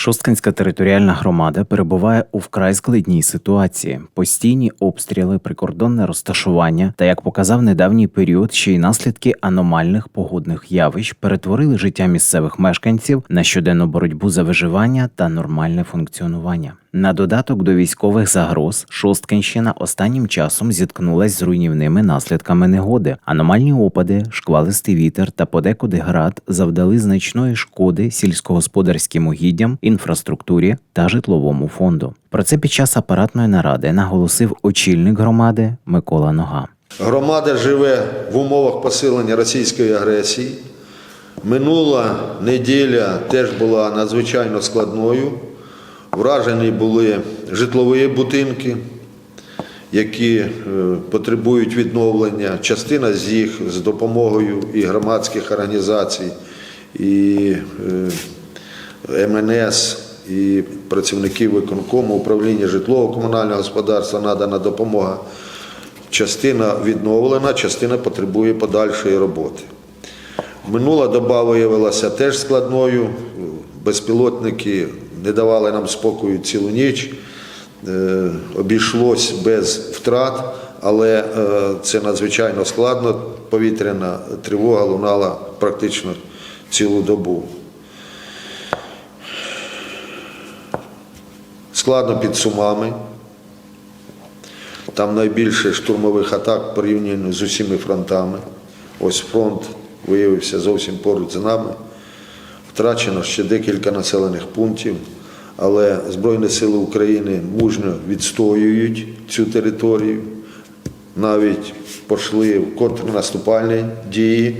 Шосткинська територіальна громада перебуває у вкрай складній ситуації: постійні обстріли, прикордонне розташування та, як показав недавній період, ще й наслідки аномальних погодних явищ перетворили життя місцевих мешканців на щоденну боротьбу за виживання та нормальне функціонування. На додаток до військових загроз Шосткинщина останнім часом зіткнулась з руйнівними наслідками негоди. Аномальні опади, шквалистий вітер та подекуди град завдали значної шкоди сільськогосподарським угіддям, інфраструктурі та житловому фонду. Про це під час апаратної наради наголосив очільник громади Микола Нога. Громада живе в умовах посилення російської агресії. Минула неділя теж була надзвичайно складною. Вражені були житлові будинки, які е, потребують відновлення. Частина з їх з допомогою і громадських організацій, і е, МНС, і працівників виконкому управління житлово-комунального господарства надана допомога. Частина відновлена, частина потребує подальшої роботи. Минула доба виявилася теж складною. Безпілотники не давали нам спокою цілу ніч. Е, Обійшлось без втрат, але е, це надзвичайно складно. Повітряна тривога лунала практично цілу добу. Складно під сумами. Там найбільше штурмових атак порівняно з усіма фронтами. Ось фронт виявився зовсім поруч з нами. Втрачено ще декілька населених пунктів, але Збройні Сили України мужньо відстоюють цю територію, навіть пішли в контрнаступальні дії,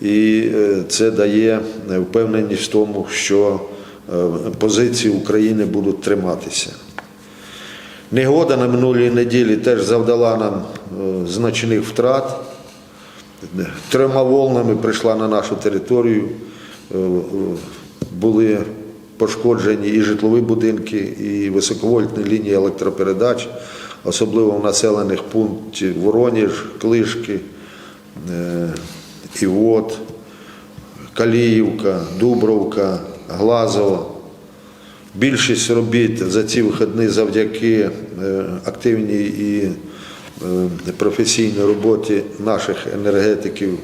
і е, це дає впевненість в тому, що позиції України будуть триматися. Негода на минулій неділі теж завдала нам е, значних втрат. Трьома волнами прийшла на нашу територію. Е, е, Були пошкоджені і житлові будинки, і високовольтні лінії електропередач, особливо в населених пунктах Вороніж, Клишки, е, Івот, Каліївка, Дубровка, Глазово. Більшість робіт за ці вихідні завдяки е, активній і е, професійній роботі наших енергетиків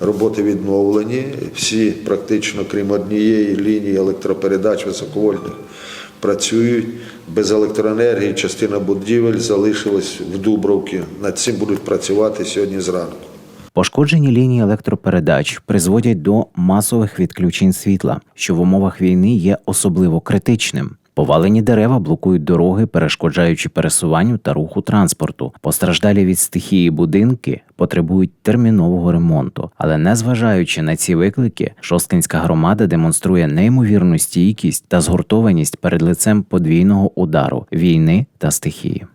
роботи відновлені. Всі практично, крім однієї лінії електропередач високовольтних, працюють. Без електроенергії частина будівель залишилась в Дубровці. Над цим будуть працювати сьогодні зранку. Пошкоджені лінії електропередач призводять до масових відключень світла, що в умовах війни є особливо критичним. Повалені дерева блокують дороги, перешкоджаючи пересуванню та руху транспорту. Постраждалі від стихії будинки потребують термінового ремонту. Але незважаючи на ці виклики, Шосткинська громада демонструє неймовірну стійкість та згуртованість перед лицем подвійного удару війни та стихії.